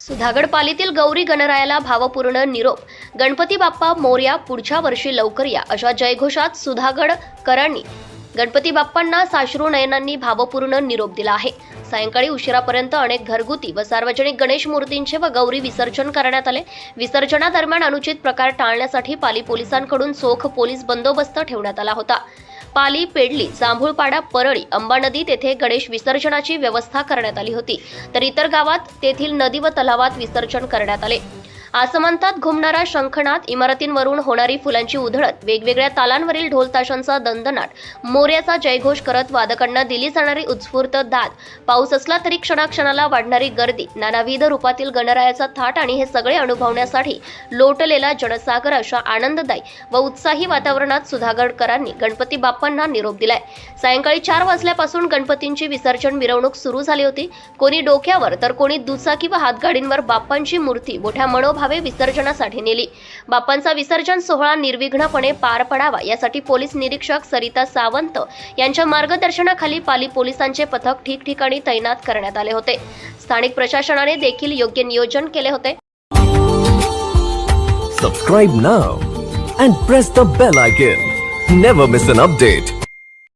सुधागड पालीतील गौरी गणरायाला भावपूर्ण निरोप. गणपती बाप्पा मोर्या पुढच्या वर्षी लवकर या अशा जयघोषात सुधागडकरांनी गणपती बाप्पांना साश्रू नयनांनी भावपूर्ण निरोप दिला आहे. सायंकाळी उशिरापर्यंत अनेक घरगुती व सार्वजनिक गणेश मूर्तींचे व गौरी विसर्जन करण्यात आले. विसर्जनादरम्यान अनुचित प्रकार टाळण्यासाठी पाली पोलिसांकडून चोख पोलीस बंदोबस्त ठेवण्यात आला होता. पाली पेडली जांभूळपाडा परळी अंबा नदी तेथे गणेश विसर्जनाची व्यवस्था करण्यात आली होती. तर इतर गावात तेथील नदी व तलावात विसर्जन करण्यात आले. आसमंतात घुमणारा शंखनाद इमारतींवरून होणारी फुलांची उधळत वेगवेगळ्या तालांवरील ढोलताशांचा दंदनाट मोर्याचा जयघोष करत वादकांना दिली जाणारी उत्स्फूर्त दाद. पाऊस असला तरी क्षणाक्षणाला वाढणारी गर्दी नानाविध रूपातील गणरायाचा थाट आणि हे सगळे अनुभवण्यासाठी लोटलेला जनसागर अशा आनंददायी व उत्साही वातावरणात सुधागडकरांनी गणपती बाप्पांना निरोप दिलाय. सायंकाळी चार वाजल्यापासून गणपतींची विसर्जन मिरवणूक सुरू झाली होती. कोणी डोक्यावर तर कोणी दुचाकी व हातगाडींवर बाप्पांची मूर्ती मोठ्या मनोभाव विसर्जनासाठी नेली. बाप्पांचा विसर्जन सोहळा निर्विघ्नपणे पार पडावा यासाठी पोलीस निरीक्षक सरिता सावंत यांच्या मार्गदर्शनाखाली पाली पोलिसांचे पथक ठिकठिकाणी तैनात करण्यात आले होते. स्थानिक प्रशासनाने देखील योग्य नियोजन केले होते. Subscribe now and press the bell icon never miss an update